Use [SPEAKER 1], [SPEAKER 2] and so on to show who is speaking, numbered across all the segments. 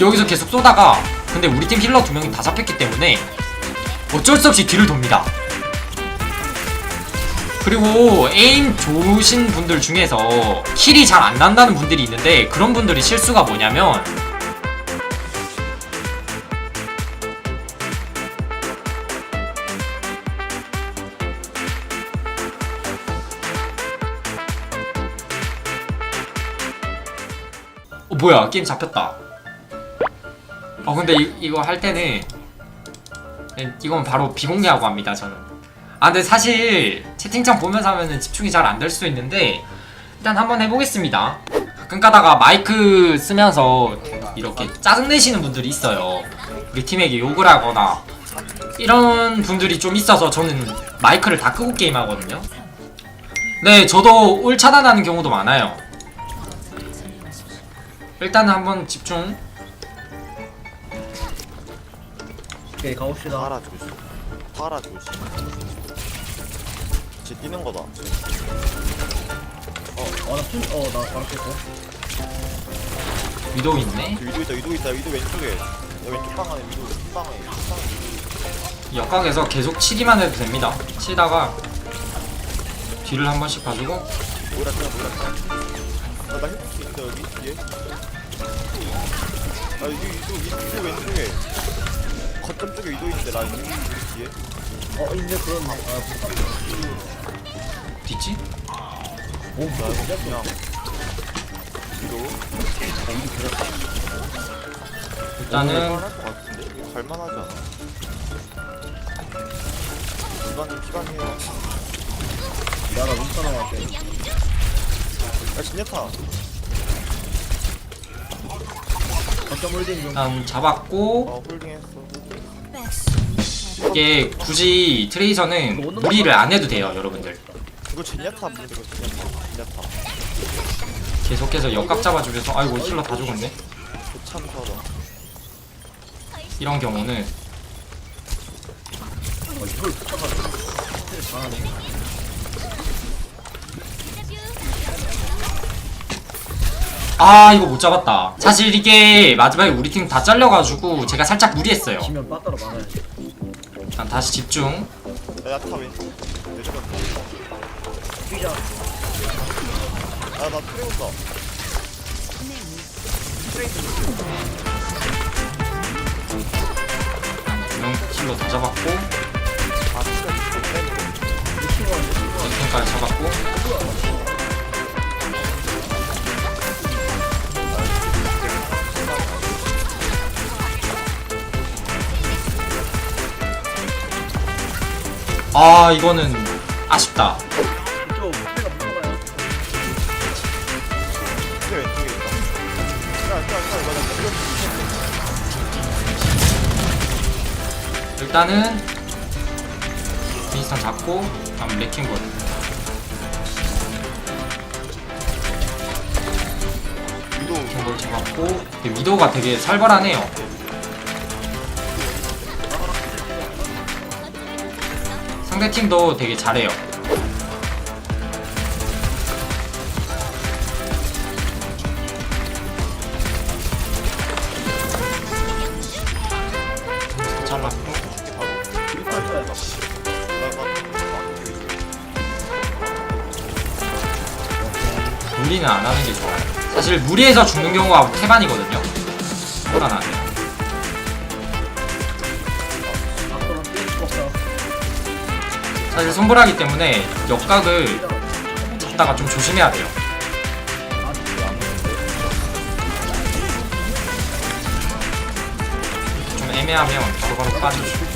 [SPEAKER 1] 여기서 계속 쏘다가 근데 우리 팀 힐러 두 명이 다 잡혔기 때문에 어쩔 수 없이 뒤를 돕니다. 그리고 에임 좋으신 분들 중에서 킬이 잘 안 난다는 분들이 있는데 그런 분들이 실수가 뭐냐면 어 뭐야 게임 잡혔다 어 근데 이, 이거 할 때는 네, 이건 바로 비공개하고 합니다 저는. 아 근데 사실 채팅창 보면서 하면은 집중이 잘 안 될 수도 있는데 일단 한번 해보겠습니다. 가끔 가다가 마이크 쓰면서 이렇게 짜증내시는 분들이 있어요. 우리 팀에게 욕을 하거나 이런 분들이 좀 있어서 저는 마이크를 다 끄고 게임하거든요. 네 저도 올 차단하는 경우도 많아요. 일단은 한번 집중
[SPEAKER 2] 오케이 가봅시다
[SPEAKER 3] 파라 조심. 파라 조심. 쟤 뛰는 거다.
[SPEAKER 2] 어나팀어나 바로 깼어
[SPEAKER 1] 위도우 있네
[SPEAKER 3] 저 위도 있다, 위도 있다, 위도 왼쪽에. 야, 왼쪽 방 안에 위도, 흰 방에. 흰 방에.
[SPEAKER 1] 역각에서 계속 치기만 해도 됩니다. 치다가 뒤를 한 번씩 봐주고
[SPEAKER 3] 뭐라 뛰어, 뭐라 뛰어. 아, 나 힐프 있다, 여기 뒤에. 아, 여기 위도, 위도, 위도 왼쪽에. 거점 쪽에 위도 있는데, 나 위도 뒤에.
[SPEAKER 2] 어 이제 그럼 아
[SPEAKER 1] 뒤지?
[SPEAKER 2] 오,
[SPEAKER 3] 나
[SPEAKER 2] 뭐야,
[SPEAKER 3] 그냥. 위도.
[SPEAKER 1] 일단은
[SPEAKER 3] 할것 같은데? 이거 갈만하지 않아? 기반이, 기반이에요.
[SPEAKER 2] 나가 문자 나갈게
[SPEAKER 3] 야, 진야타.
[SPEAKER 2] 거점 홀딩 좀
[SPEAKER 1] 일단 잡았고
[SPEAKER 3] 어, 홀딩했어.
[SPEAKER 1] 이게 굳이 트레이서는 무리를 안 해도 돼요, 여러분들.
[SPEAKER 3] 이거 한번 이거. 진야타.
[SPEAKER 1] 계속해서 역각 잡아주면서 아이고 힐러 다 죽었네.
[SPEAKER 3] 참 서러.
[SPEAKER 1] 이런 경우는 아 이거 못 잡았다. 사실 이게 마지막에 우리 팀 다 잘려가지고 제가 살짝 무리했어요.
[SPEAKER 2] 지면 빠따로 막아야지
[SPEAKER 1] 일단 다시 집중.
[SPEAKER 3] 야, 야타. 왼쪽.
[SPEAKER 2] 뛰자
[SPEAKER 3] 아, 나 트레 온다.
[SPEAKER 1] 명 힐러 다 잡았고
[SPEAKER 3] 아, 트레
[SPEAKER 2] 내 친구가
[SPEAKER 1] 전통까지 잡았고 아 이거는 아쉽다.
[SPEAKER 3] 이거
[SPEAKER 1] 일단은 윈스턴 잡고 다음 레킹볼
[SPEAKER 3] 위도
[SPEAKER 1] 레킹볼 잡았고 근데 위도우가 되게 살벌하네요 상대 팀도 되게 잘해요 잘랐고 무리는 안 하는 게 좋아요. 사실 무리해서 죽는 경우가 태반이거든요. 그건 안 돼요. 사실 손보라기 때문에 역각을 잡다가 좀 조심해야 돼요. 좀 애매하면 바로바로 빠져주시고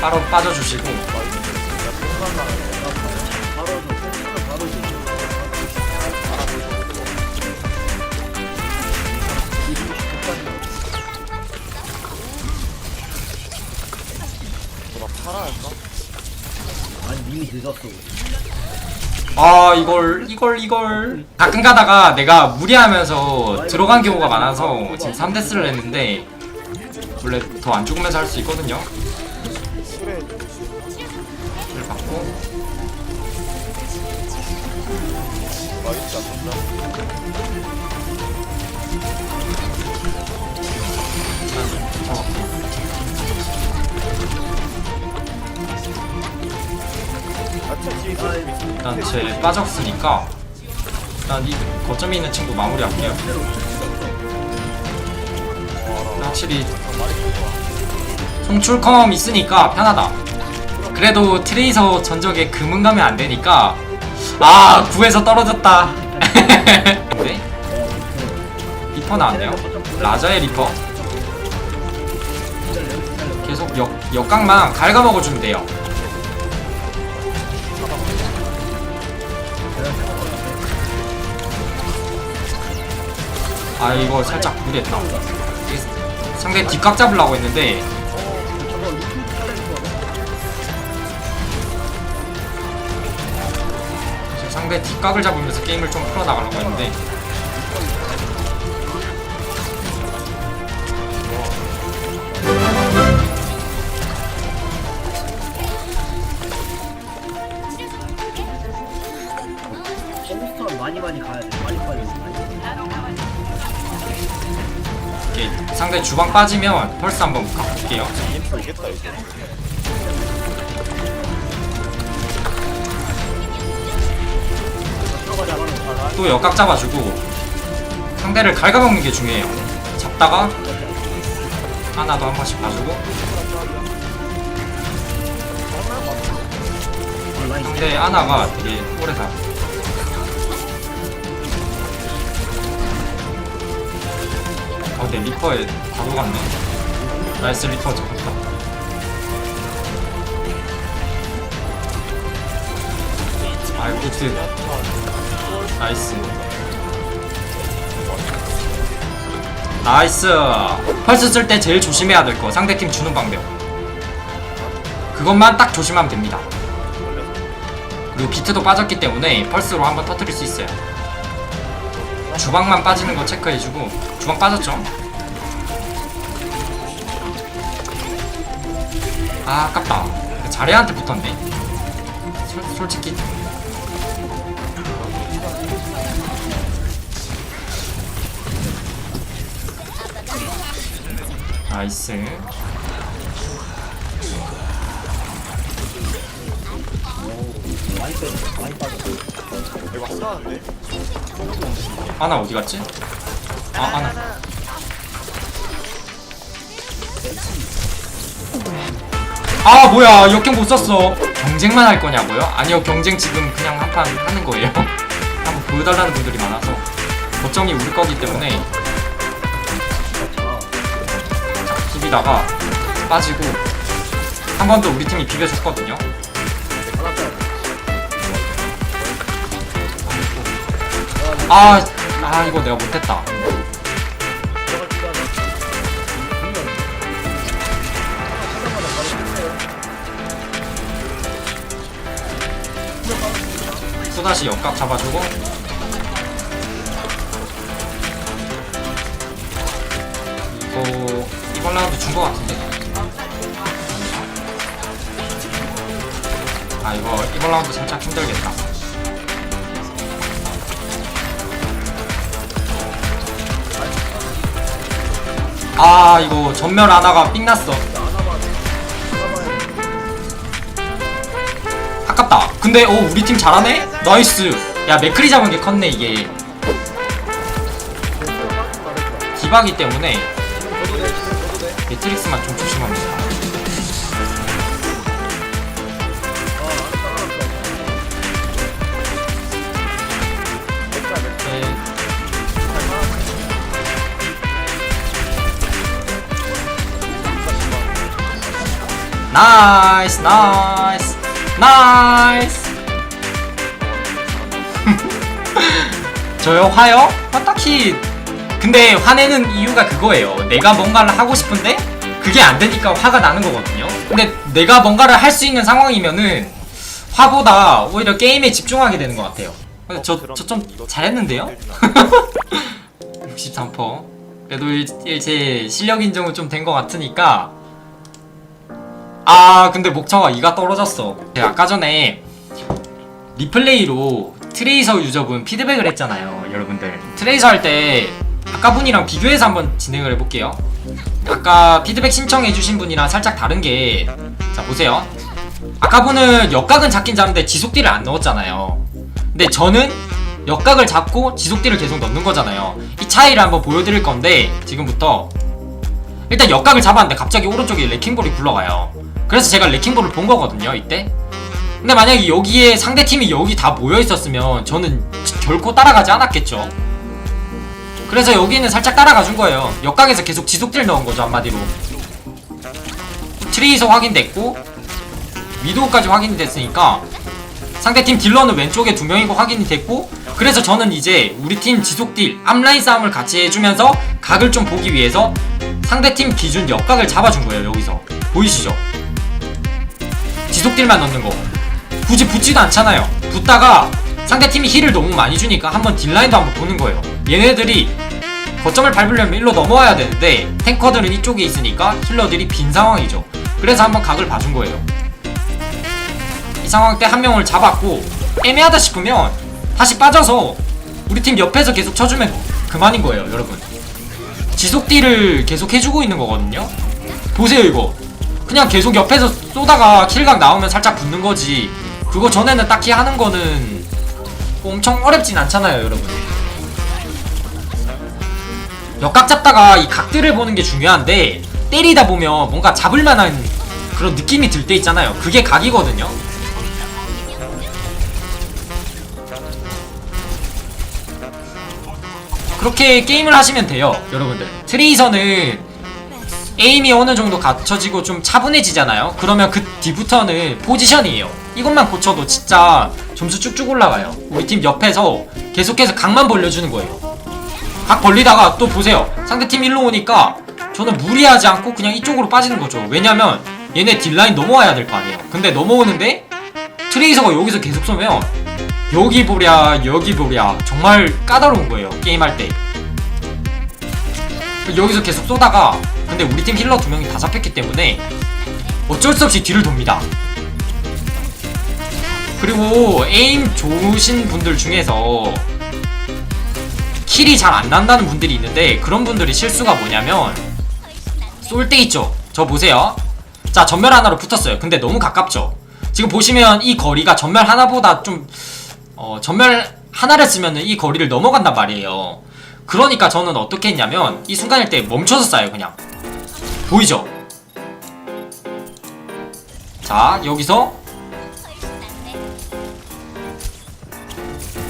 [SPEAKER 1] 바로 빠져주시고?
[SPEAKER 2] 아니 이미 늦었어.
[SPEAKER 1] 아 이걸 이걸 이걸. 가끔 가다가 내가 무리하면서 들어간 경우가 많아서 지금 3데스를 했는데 원래 더 안 죽으면서 할 수 있거든요. 를 받고.
[SPEAKER 3] 아, 있다,
[SPEAKER 1] 일단 제 빠졌으니까 일단 이 거점에 있는 친구 마무리할게요. 확실히 송출컴 있으니까 편하다. 그래도 트레이서 전적에 금은 가면 안 되니까 아 구에서 떨어졌다. 근데 리퍼 나왔네요. 라자의 리퍼. 계속 역, 역각만 갉아먹어주면 돼요 아 이거 살짝 무리했다 상대 뒷각 잡으려고 했는데. 상대 뒷각을 잡으면서 게임을 좀 풀어나가려고 했는데 상대 주방 빠지면 펄스 한번 가볼게요. 또 역각 잡아주고 상대를 갉아먹는 게 중요해요 잡다가 하나도 한 번씩 봐주고. 상대 아나가 되게 오래 가 어, 네, 리퍼에 바로 갔네. 나이스 리퍼 잡았다. 아이고, 그, 나이스. 나이스. 펄스 쓸 때 제일 조심해야 될 거. 상대팀 주는 방법. 그것만 딱 조심하면 됩니다. 그리고 비트도 빠졌기 때문에 펄스로 한번 터뜨릴 수 있어요. 주방만 빠지는 거 체크해주고 주방 빠졌죠? 아 아깝다 자리한테 붙었네 솔, 솔직히 나이스
[SPEAKER 2] 많이 빼. 많이 빠져.
[SPEAKER 3] 이거 하나인데?
[SPEAKER 1] 아나 어디 갔지? 아 아나 아 뭐야 역경 못 썼어 경쟁만 할 거냐고요? 아니요 경쟁 지금 그냥 한판 하는 거예요 한번 보여달라는 분들이 많아서 거점이 우리 거기 때문에
[SPEAKER 2] 자.
[SPEAKER 1] 비비다가 빠지고 한 번 더 우리 팀이 비벼줬거든요 아, 아 이거 내가 못했다. 또다시 역각 잡아주고. 이거 이번 라운드 준 거 같은데? 아 이거 이번 라운드 살짝 힘들겠다 아 이거 전멸 하나가 삥났어. 아깝다. 근데 오 우리 팀 잘하네? 나이스. 야 맥크리 잡은 게 컸네 이게. 디바기 때문에. 매트릭스만 좀 조심합니다 나이스 나이스 나이스 저요 화요? 아, 딱히. 근데 화내는 이유가 그거예요. 내가 뭔가를 하고 싶은데 그게 안 되니까 화가 나는 거거든요. 근데 내가 뭔가를 할 수 있는 상황이면은 화보다 오히려 게임에 집중하게 되는 것 같아요. 근데 저저 좀 잘했는데요? 63% 그래도 일, 일, 제 실력 인정은 좀 된 것 같으니까 아 근데 목차가 이가 떨어졌어 제가 아까 전에 리플레이로 트레이서 유저분 피드백을 했잖아요 여러분들 트레이서 할 때 아까 분이랑 비교해서 한번 진행을 해볼게요 아까 피드백 신청해주신 분이랑 살짝 다른 게 자 보세요 아까 분은 역각은 잡긴 잡는데 지속딜을 안 넣었잖아요. 근데 저는 역각을 잡고 지속딜을 계속 넣는 거잖아요. 이 차이를 한번 보여드릴 건데 지금부터 일단 역각을 잡았는데 갑자기 오른쪽에 레킹볼이 굴러가요. 그래서 제가 레킹볼을 본 거거든요 이때. 근데 만약에 여기에 상대 팀이 여기 다 모여 있었으면 저는 결코 따라가지 않았겠죠. 그래서 여기는 살짝 따라가 준 거예요. 역각에서 계속 지속딜 넣은 거죠 한마디로. 트리이서 확인됐고 위도우까지 확인됐으니까 상대팀 딜러는 왼쪽에 두 명인 거 확인이 됐고 그래서 저는 이제 우리 팀 지속딜 앞라인 싸움을 같이 해주면서 각을 좀 보기 위해서 상대팀 기준 역각을 잡아준 거예요 여기서 보이시죠? 지속딜만 넣는 거. 굳이 붙지도 않잖아요. 붙다가 상대팀이 힐을 너무 많이 주니까 한번 딜라인도 한번 보는 거예요. 얘네들이 거점을 밟으려면 일로 넘어와야 되는데 탱커들은 이쪽에 있으니까 힐러들이 빈 상황이죠. 그래서 한번 각을 봐준 거예요. 이 상황 때 한 명을 잡았고 애매하다 싶으면 다시 빠져서 우리 팀 옆에서 계속 쳐주면 그만인 거예요 여러분. 지속 딜을 계속 해주고 있는 거거든요. 보세요 이거 그냥 계속 옆에서 쏘다가 킬각 나오면 살짝 붙는 거지. 그거 전에는 딱히 하는 거는 엄청 어렵진 않잖아요 여러분. 역각 잡다가 이 각들을 보는 게 중요한데 때리다 보면 뭔가 잡을 만한 그런 느낌이 들 때 있잖아요. 그게 각이거든요. 그렇게 게임을 하시면 돼요 여러분들. 트레이서는 에임이 어느 정도 갖춰지고 좀 차분해지잖아요. 그러면 그 뒤부터는 포지션이에요. 이것만 고쳐도 진짜 점수 쭉쭉 올라가요. 우리 팀 옆에서 계속해서 각만 벌려주는 거예요. 각 벌리다가 또 보세요. 상대팀 일로 오니까 저는 무리하지 않고 그냥 이쪽으로 빠지는 거죠. 왜냐면 얘네 딜라인 넘어와야 될 거 아니에요. 근데 넘어오는데 트레이서가 여기서 계속 쏘면 여기 보랴 여기 보랴 정말 까다로운 거예요. 게임할 때. 여기서 계속 쏘다가 근데 우리 팀 힐러 두 명이 다 잡혔기 때문에 어쩔 수 없이 뒤를 돕니다. 그리고 에임 좋으신 분들 중에서 킬이 잘 안 난다는 분들이 있는데 그런 분들이 실수가 뭐냐면 쏠 때 있죠. 저 보세요. 자 전멸 하나로 붙었어요. 근데 너무 가깝죠. 지금 보시면 이 거리가 전멸 하나보다 좀 어, 전멸 하나를 쓰면은 이 거리를 넘어간단 말이에요. 그러니까 저는 어떻게 했냐면 이 순간일 때 멈춰서 쏴요 그냥. 보이죠? 자 여기서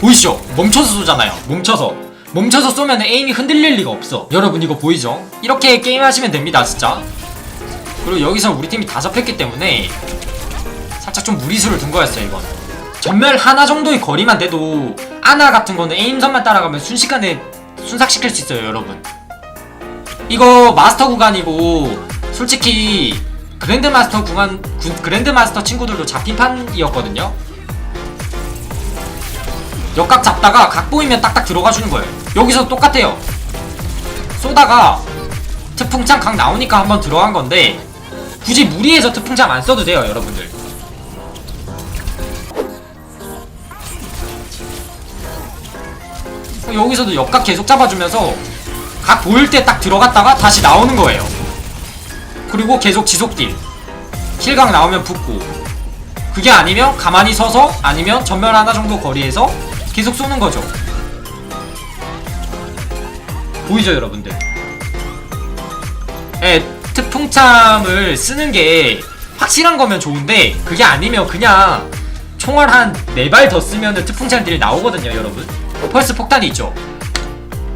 [SPEAKER 1] 보이시죠? 멈춰서 쏘잖아요. 멈춰서. 멈춰서 쏘면 에임이 흔들릴 리가 없어. 여러분 이거 보이죠? 이렇게 게임하시면 됩니다 진짜. 그리고 여기서 우리 팀이 다 잡혔기 때문에 살짝 좀 무리수를 둔 거였어요 이건. 전멸 하나 정도의 거리만 돼도 아나 같은 거는 에임선만 따라가면 순식간에 순삭시킬 수 있어요 여러분 이거 마스터 구간이고 솔직히 그랜드 마스터 구간 구- 그랜드 마스터 친구들도 잡힌 판이었거든요. 역각 잡다가 각 보이면 딱딱 들어가 주는 거예요. 여기서 똑같아요. 쏘다가 특풍창 각 나오니까 한번 들어간 건데 굳이 무리해서 특풍창 안 써도 돼요 여러분들. 여기서도 역각 계속 잡아주면서 각 보일 때 딱 들어갔다가 다시 나오는 거예요. 그리고 계속 지속딜. 킬각 나오면 붙고. 그게 아니면 가만히 서서 아니면 전멸 하나 정도 거리에서 계속 쏘는 거죠. 보이죠, 여러분들? 예, 특풍참을 쓰는 게 확실한 거면 좋은데 그게 아니면 그냥 총알 한 4발 더 쓰면 특풍참들이 나오거든요, 여러분. 펄스 폭탄이 있죠.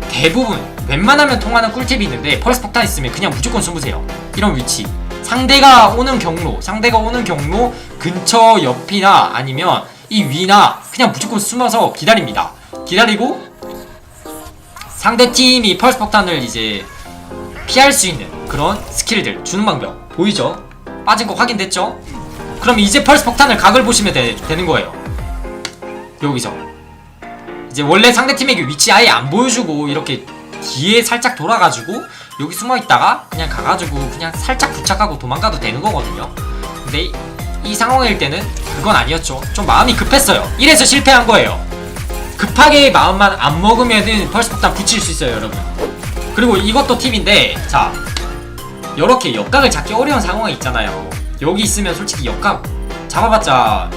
[SPEAKER 1] 대부분 웬만하면 통하는 꿀팁이 있는데 펄스 폭탄 있으면 그냥 무조건 숨으세요. 이런 위치. 상대가 오는 경로, 상대가 오는 경로 근처 옆이나 아니면 이 위나 그냥 무조건 숨어서 기다립니다. 기다리고 상대 팀이 펄스 폭탄을 이제 피할 수 있는 그런 스킬들 주는 방법 보이죠? 빠진 거 확인됐죠? 그럼 이제 펄스 폭탄을 각을 보시면 되, 되는 거예요. 여기서 이제 원래 상대팀에게 위치 아예 안 보여주고 이렇게 뒤에 살짝 돌아가지고 여기 숨어 있다가 그냥 가가지고 그냥 살짝 부착하고 도망가도 되는 거거든요. 근데 이, 이 상황일 때는 그건 아니었죠. 좀 마음이 급했어요. 이래서 실패한 거예요. 급하게 마음만 안 먹으면은 펄스 폭탄 붙일 수 있어요, 여러분. 그리고 이것도 팁인데, 자, 이렇게 역각을 잡기 어려운 상황이 있잖아요. 여기 있으면 솔직히 역각 잡아봤자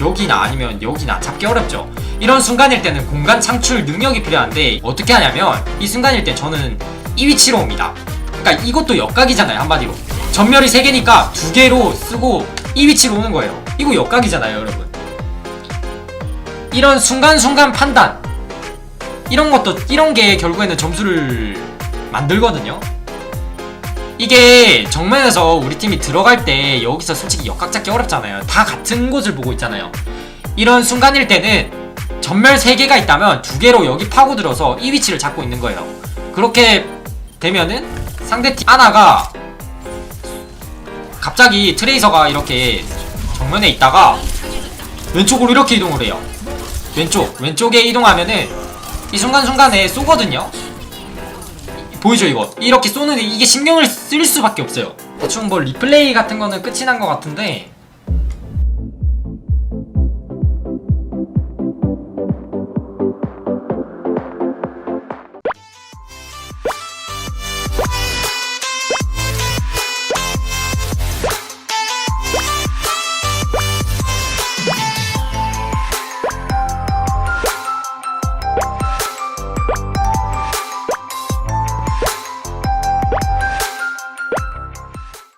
[SPEAKER 1] 여기나 아니면 여기나 잡기 어렵죠. 이런 순간일 때는 공간 창출 능력이 필요한데 어떻게 하냐면 이 순간일 때 저는 이 위치로 옵니다. 그러니까 이것도 역각이잖아요 한마디로. 전멸이 3개니까 2개로 쓰고 이 위치로 오는 거예요. 이거 역각이잖아요 여러분. 이런 순간순간 판단 이런 것도 이런 게 결국에는 점수를 만들거든요. 이게 정면에서 우리 팀이 들어갈 때 여기서 솔직히 역각 잡기 어렵잖아요. 다 같은 곳을 보고 있잖아요. 이런 순간일 때는 전멸 3개가 있다면 2개로 여기 파고들어서 이 위치를 잡고 있는 거예요. 그렇게 되면은 상대팀 하나가 갑자기 트레이서가 이렇게 정면에 있다가 왼쪽으로 이렇게 이동을 해요. 왼쪽, 왼쪽에 이동하면은 이 순간순간에 쏘거든요. 보이죠 이거 이렇게 쏘는 이게 신경을 쓸 수밖에 없어요 대충 뭐 리플레이 같은 거는 끝이 난 것 같은데